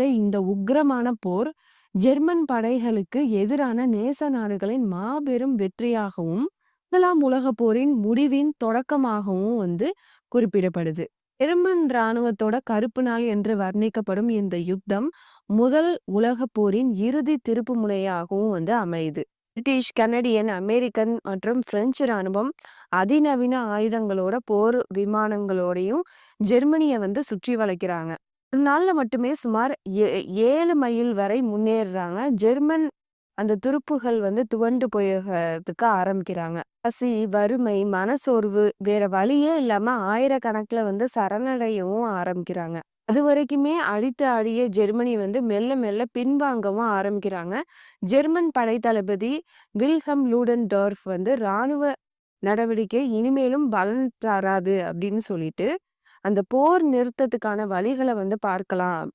ஆரம்பித்த இந்த உக்ரமான போர் ஜெர்மன் படைகளுக்கு எதிரான நேச நாடுகளின் மாபெரும் வெற்றியாகவும் முதலாம் உலக போரின் முடிவின் தொடக்கமாகவும் வந்து குறிப்பிடப்படுது. ஜெர்மன் இராணுவத்தோட கருப்பு நாள் என்று வர்ணிக்கப்படும் இந்த யுத்தம் முதல் உலக போரின் இறுதி திருப்பு முனையாகவும் வந்து அமையுது. பிரிட்டிஷ் கனடியன் அமெரிக்கன் மற்றும் பிரெஞ்சு ராணுவம் அதிநவீன ஆயுதங்களோட போர் விமானங்களோடையும் ஜெர்மனியை வந்து சுற்றி வளைக்கிறாங்க. நாளில் மட்டுமே சுமார் ஏ- ஏழு மைல் வரை முன்னேறுறாங்க. ஜெர்மன் அந்த துருப்புகள் வந்து துவண்டு போயதுக்கு ஆரம்பிக்கிறாங்க. பசி வறுமை மனசோர்வு வேற வழியே இல்லாம ஆயிரக்கணக்கில் வந்து சரணடையவும் ஆரம்பிக்கிறாங்க. அது வரைக்குமே அழித்து அழிய ஜெர்மனி வந்து மெல்ல மெல்ல பின்வாங்கவும் ஆரம்பிக்கிறாங்க. ஜெர்மன் படை தளபதி வில்ஹம் லூடன்டார்ஃப் வந்து ராணுவ நடவடிக்கை இனிமேலும் பலன் தராது அப்படின்னு சொல்லிட்டு அந்த போர் நிறுத்தத்துக்கான வழிகளை வந்து பார்க்கலாம்.